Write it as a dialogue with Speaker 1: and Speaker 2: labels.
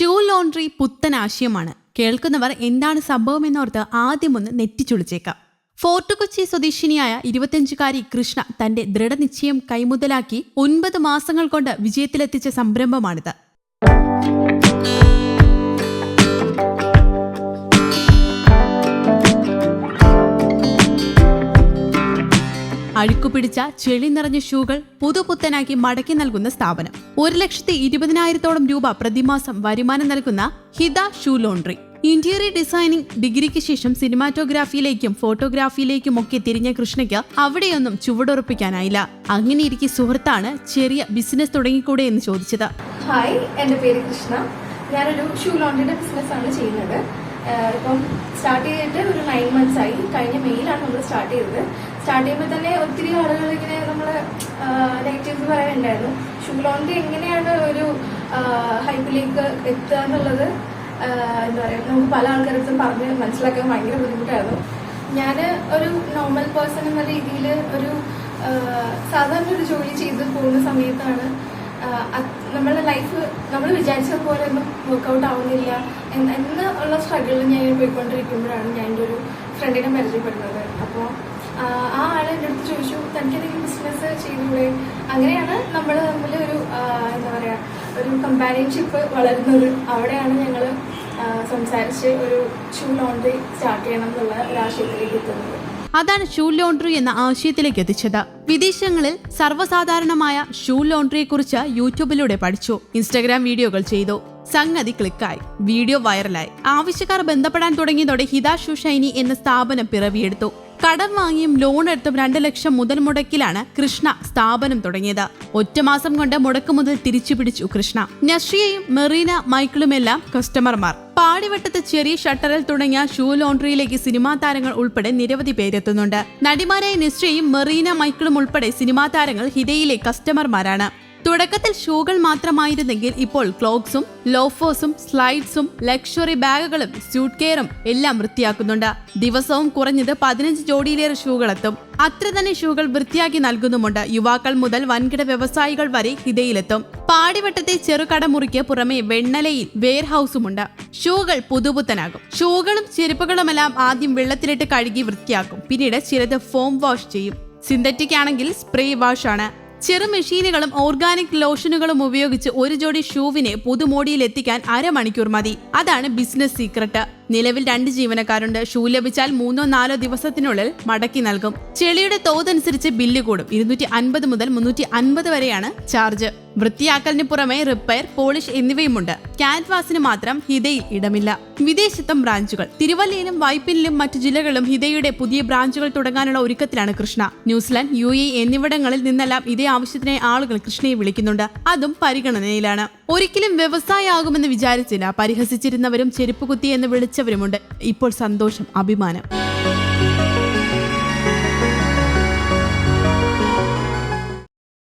Speaker 1: Shoe laundry പുത്തൻ ആശയമാണ്. കേൾക്കുന്നവർ എന്താണ് സംഭവം എന്നോർത്ത് ആദ്യമൊന്ന് നെറ്റിച്ചുളിച്ചേക്കാം. ഫോർട്ട് കൊച്ചി സ്വദേശിനിയായ ഇരുപത്തിയഞ്ചുകാരി കൃഷ്ണ തന്റെ ദൃഢനിശ്ചയം കൈമുതലാക്കി ഒൻപത് മാസങ്ങൾ കൊണ്ട് വിജയത്തിലെത്തിച്ച സംരംഭമാണിത്. അഴുക്കുപിടിച്ച ചെളി നിറഞ്ഞ ഷൂകൾ പുതുപുത്തനാക്കി മടക്കി നൽകുന്ന സ്ഥാപനം. ഒരു ലക്ഷത്തി ഇരുപതിനായിരത്തോളം രൂപ പ്രതിമാസം വരുമാനം നൽകുന്ന ഹിത ഷൂ ലോണ്ട്രി ഇന്റീരിയർ ഡിസൈനിംഗ് ഡിഗ്രിക്ക് ശേഷം സിനിമാറ്റോഗ്രാഫിയിലേക്കും ഫോട്ടോഗ്രാഫിയിലേക്കും ഒക്കെ തിരിഞ്ഞ കൃഷ്ണയ്ക്ക് അവിടെയൊന്നും ചുവടുറപ്പിക്കാനായില്ല. അങ്ങനെയിരിക്കെ സുഹൃത്താണ് ചെറിയ ബിസിനസ് തുടങ്ങിക്കൂടെ എന്ന് ചോദിച്ചത്.
Speaker 2: ഹായ് എന്റെ പേര് കൃഷ്ണ. ഞാനൊരു ഷൂ ലോണ്ടറിയുടെ ബിസിനസ്സാണ് ചെയ്യുന്നത്. ഇപ്പം സ്റ്റാർട്ട് ചെയ്തിട്ട് ഒരു നയൻ മന്ത്സ് ആയി. കഴിഞ്ഞ മെയിലാണ് നമ്മൾ സ്റ്റാർട്ട് ചെയ്തത്. സ്റ്റാർട്ട് ചെയ്യുമ്പോൾ തന്നെ ഒത്തിരി ആളുകൾ ഇങ്ങനെ നമ്മൾ നെഗറ്റീവ്സ് പറയാനുണ്ടായിരുന്നു ഷുഗ്ലോണിന്റെ എങ്ങനെയാണ് ഒരു ഹൈപ്പിലേക്ക് എത്തുക എന്നുള്ളത് എന്താ പറയുക നമുക്ക് പല ആൾക്കാരടുത്തും പറഞ്ഞ് മനസ്സിലാക്കാൻ ഭയങ്കര ബുദ്ധിമുട്ടായിരുന്നു. ഞാൻ ഒരു നോർമൽ പേഴ്സൺ എന്ന രീതിയിൽ ഒരു സാധാരണ ഒരു ജോലി ചെയ്ത് പോകുന്ന സമയത്താണ് നമ്മുടെ ലൈഫ് നമ്മൾ വിചാരിച്ച പോലെ ഒന്നും വർക്കൗട്ട് ആവുന്നില്ല എന്ന് എന്ന് ഉള്ള സ്ട്രഗിളിൽ ഞാൻ പോയിക്കൊണ്ടിരിക്കുമ്പോഴാണ് ഞാൻ എന്റെ ഒരു ഫ്രണ്ടിനെ പരിചയപ്പെടുന്നത്. അപ്പോൾ ആ ആൾ എന്റെ അടുത്ത് ചോദിച്ചു തനിക്ക് എന്തെങ്കിലും ബിസിനസ് ചെയ്തുകൂടെ അങ്ങനെയാണ് നമ്മൾ തമ്മിൽ ഒരു എന്താ പറയുക ഒരു കമ്പാനിയൻഷിപ്പ് വളരുന്നത്. അവിടെയാണ് ഞങ്ങൾ സംസാരിച്ച് ഒരു ഷൂ ലോണ്ടറി സ്റ്റാർട്ട് ചെയ്യണം എന്നുള്ള ഒരു ആശയത്തിലേക്ക് എത്തുന്നത്.
Speaker 1: അതാണ് ഷൂ ലോണ്ട്രി എന്ന ആശയത്തിലേക്ക് എത്തിച്ചത്. വിദേശങ്ങളിൽ സർവസാധാരണമായ ഷൂ ലോണ്ട്രിയെക്കുറിച്ച് യൂട്യൂബിലൂടെ പഠിച്ചു. ഇൻസ്റ്റഗ്രാം വീഡിയോകൾ ചെയ്തു. സംഗതി ക്ലിക്കായി വീഡിയോ വൈറലായി ആവശ്യക്കാർ ബന്ധപ്പെടാൻ തുടങ്ങിയതോടെ ഹിതാഷു ഷൈനി എന്ന സ്ഥാപനം പിറവിയെടുത്തു. കടം വാങ്ങിയും ലോൺ എടുത്തും രണ്ട് ലക്ഷം മുതൽ മുടക്കിലാണ് കൃഷ്ണ സ്ഥാപനം തുടങ്ങിയത്. ഒറ്റമാസം കൊണ്ട് മുടക്ക് മുതൽ തിരിച്ചു പിടിച്ചു കൃഷ്ണ. നഷ്രിയയും മെറീന മൈക്കിളുമെല്ലാം കസ്റ്റമർമാർ പാടിവട്ടത്ത് ചെറിയ ഷട്ടറിൽ തുടങ്ങിയ ഷൂ ലോണ്ടറിയിലേക്ക് സിനിമാ താരങ്ങൾ ഉൾപ്പെടെ നിരവധി പേരെത്തുന്നുണ്ട്. നടിമാരായ നിശ്ചയും മെറീന മൈക്കിളും ഉൾപ്പെടെ സിനിമാ താരങ്ങൾ ഹിതയിലെ കസ്റ്റമർമാരാണ് തുടക്കത്തിൽ ഷൂകൾ മാത്രമായിരുന്നെങ്കിൽ ഇപ്പോൾ ക്ലോക്സും ലോഫേഴ്സും സ്ലൈഡ്സും ലക്ഷറി ബാഗുകളും സ്യൂട്ട് കെയറും എല്ലാം വൃത്തിയാക്കുന്നുണ്ട്. ദിവസവും കുറഞ്ഞത് പതിനഞ്ച് ജോഡിയിലേറെ ഷൂകളെത്തും. അത്ര തന്നെ ഷൂകൾ വൃത്തിയാക്കി നൽകുന്നുമുണ്ട്. യുവാക്കൾ മുതൽ വൻകിട വ്യവസായികൾ വരെ ഹിതയിലെത്തും. പാടിവട്ടത്തെ ചെറുകടമുറിക്ക് പുറമെ വെണ്ണലയിൽ വെയർഹൌസുമുണ്ട്. ഷൂകൾ പുതുപുത്തനാകും. ഷൂകളും ചെരുപ്പുകളുമെല്ലാം ആദ്യം വെള്ളത്തിലിട്ട് കഴുകി വൃത്തിയാക്കും. പിന്നീട് ചിലത് ഫോം വാഷ് ചെയ്യും. സിന്തറ്റിക് ആണെങ്കിൽ സ്പ്രേ വാഷ് ആണ് ചെറു മെഷീനുകളും ഓർഗാനിക് ലോഷനുകളും ഉപയോഗിച്ച് ഒരു ജോഡി ഷൂവിനെ പുതുമോടിയിൽ എത്തിക്കാൻ അരമണിക്കൂർ മതി. അതാണ് ബിസിനസ് സീക്രട്ട്. നിലവിൽ രണ്ട് ജീവനക്കാരുണ്ട്. ഷൂ ലഭിച്ചാൽ മൂന്നോ നാലോ ദിവസത്തിനുള്ളിൽ മടക്കി നൽകും. ചെളിയുടെ തോതനുസരിച്ച് ബില്ല് കൂടും. ഇരുന്നൂറ്റി അൻപത് മുതൽ മുന്നൂറ്റി അൻപത് വരെയാണ് ചാർജ്. വൃത്തിയാക്കലിന് പുറമെ റിപ്പയർ പോളിഷ് എന്നിവയുമുണ്ട്. ക്യാൻവാസിന് മാത്രം ഹിതയിൽ ഇടമില്ല. വിദേശത്തും ബ്രാഞ്ചുകൾ. തിരുവല്ലയിലും വൈപ്പിനിലും മറ്റു ജില്ലകളിലും ഹിതയുടെ പുതിയ ബ്രാഞ്ചുകൾ തുടങ്ങാനുള്ള ഒരുക്കത്തിലാണ് കൃഷ്ണ. ന്യൂസിലാൻഡ് യു എ എന്നിവിടങ്ങളിൽ നിന്നെല്ലാം ഇതേ ആവശ്യത്തിനായി ആളുകൾ കൃഷ്ണയെ വിളിക്കുന്നുണ്ട്. അതും പരിഗണനയിലാണ്. ഒരിക്കലും വ്യവസായമാകുമെന്ന് വിചാരിച്ചില്ല. പരിഹസിച്ചിരുന്നവരും ചെരുപ്പ് കുത്തി എന്ന് വിളിച്ചവരുമുണ്ട് ഇപ്പോൾ സന്തോഷം അഭിമാനം.